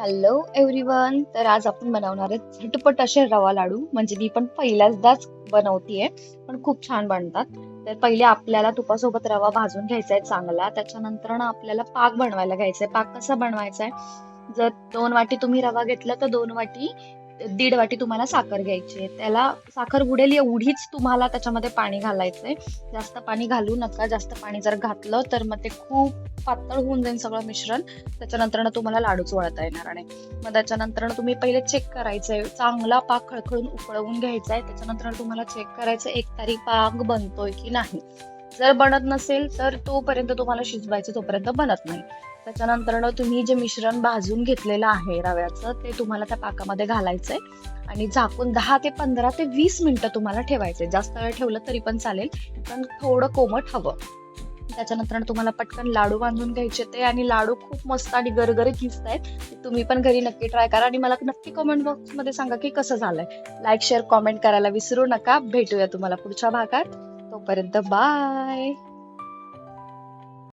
Hello everyone तर आज आपण बनवणार आहे झटपट असे रवा लाडू. म्हणजे मी पण पहिल्यांदाच बनवतीये पण खूप छान बनतात. तर पहिले आपल्याला तुपासोबत रवा भाजून घ्यायचा आहे चांगला. त्याच्यानंतर ना आपल्याला पाक बनवायला घ्यायचा आहे पाक कसा बनवायचा आहे जर दोन वाटी तुम्ही रवा घेतला तर दोन वाटी दीड वाटी तुम्हाला साखर घ्यायची आहे. त्याला साखर बुडेल एवढीच तुम्हाला त्याच्यामध्ये पाणी घालायचंय. जास्त पाणी घालू नका. जास्त पाणी जर घातलं तर मग ते खूप पातळ होऊन जाईल सगळं मिश्रण. त्याच्यानंतर तुम्हाला लाडूच वळता येणार नाही. मग त्याच्यानंतर तुम्ही पहिले चेक करायचंय. चांगला पाक खळखळून उकळवून घ्यायचा आहे त्याच्यानंतर तुम्हाला चेक करायचं एक तारी पाक बनतोय की नाही. जर बनत नसेल तर तोपर्यंत तुम्हाला शिजवायचं तोपर्यंत बनत नाही. त्याच्यानंतर तुम्ही जे मिश्रण भाजून घेतलेलं आहे रव्याचं ते तुम्हाला त्या पाकामध्ये घालायचंय. आणि झाकून दहा ते पंधरा ते वीस मिनिटं तुम्हाला ठेवायचंय. जास्त वेळ ठेवलं तरी पण चालेल पण थोडं कोमट हवं. त्याच्यानंतर तुम्हाला पटकन लाडू बांधून घ्यायचे ते आणि लाडू खूप मस्त आणि गरगरीत दिसत आहेत तुम्ही पण घरी नक्की ट्राय करा आणि मला नक्की कमेंट बॉक्समध्ये सांगा की कसं झालंय. लाईक शेअर कॉमेंट करायला विसरू नका. भेटूया तुम्हाला पुढच्या भागात. तोपर्यंत बाय